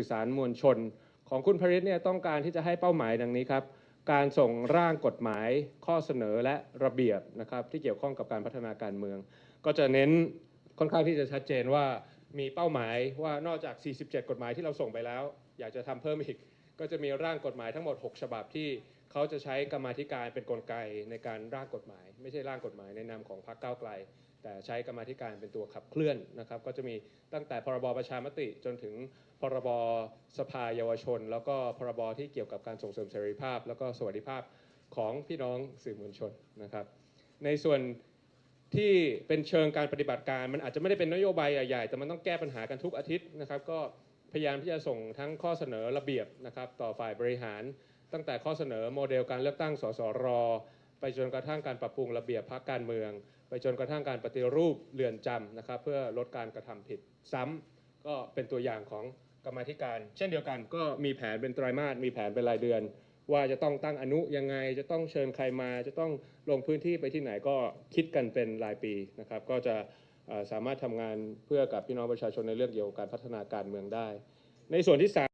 สื่อสารมวลชน ของคุณพริษเนี่ยต้องการที่จะให้เป้าหมายดังนี้ครับ การส่งร่างกฎหมายข้อเสนอและระเบียบนะครับที่เกี่ยวข้องกับการพัฒนาการเมือง ก็จะเน้นค่อนข้างที่จะชัดเจนว่ามีเป้าหมายว่านอกจาก 47 กฎหมายที่เราส่งไปแล้ว อยากจะทำเพิ่มอีก ก็จะมีร่างกฎหมายทั้งหมด 6 ฉบับที่ เขาจะใช้กรรมาธิการเป็นกลไกในการร่างกฎหมาย ไม่ใช่ร่างกฎหมายในนามของพรรคก้าวไกล แต่ใช้กรรมาธิการเป็นตัวขับเคลื่อนนะครับ ก็จะมีตั้งแต่พรบประชามติจนถึงพรบสภาเยาวชน แล้วก็พรบที่เกี่ยวกับการส่งเสริมเสรีภาพ แล้วก็สวัสดิภาพของพี่น้องสื่อมวลชนนะครับ ในส่วนที่เป็นเชิงการปฏิบัติการ มันอาจจะไม่ได้เป็นนโยบายใหญ่ๆแต่มันต้องแก้ปัญหากันทุกอาทิตย์นะครับ ก็ พยายามที่จะส่งทั้งข้อเสนอระเบียบนะครับต่อฝ่ายบริหาร ตั้งแต่ข้อเสนอโมเดลการเลือกตั้งสสร ไปจนกระทั่งการปรับปรุงระเบียบพรรคการเมือง ไปจนกระทั่งการปฏิรูปเรือนจำนะครับเพื่อลดการกระทำผิดซ้ำก็เป็นตัวอย่างของกรรมธิการ เช่นเดียวกันก็มีแผนเป็นไตรามาสมีแผนเป็นรายเดือน ว่าจะต้องตั้งอนุยังไงจะต้องเชิญใครมา จะต้องลงพื้นที่ไปที่ไหนก็คิดกันเป็นรายปีนะครับก็จะ สามารถทำงานเพื่อกับพี่น้องประชาชนในเรื่องเกี่ยวกับการพัฒนาการเมืองได้ ในส่วนที่สาม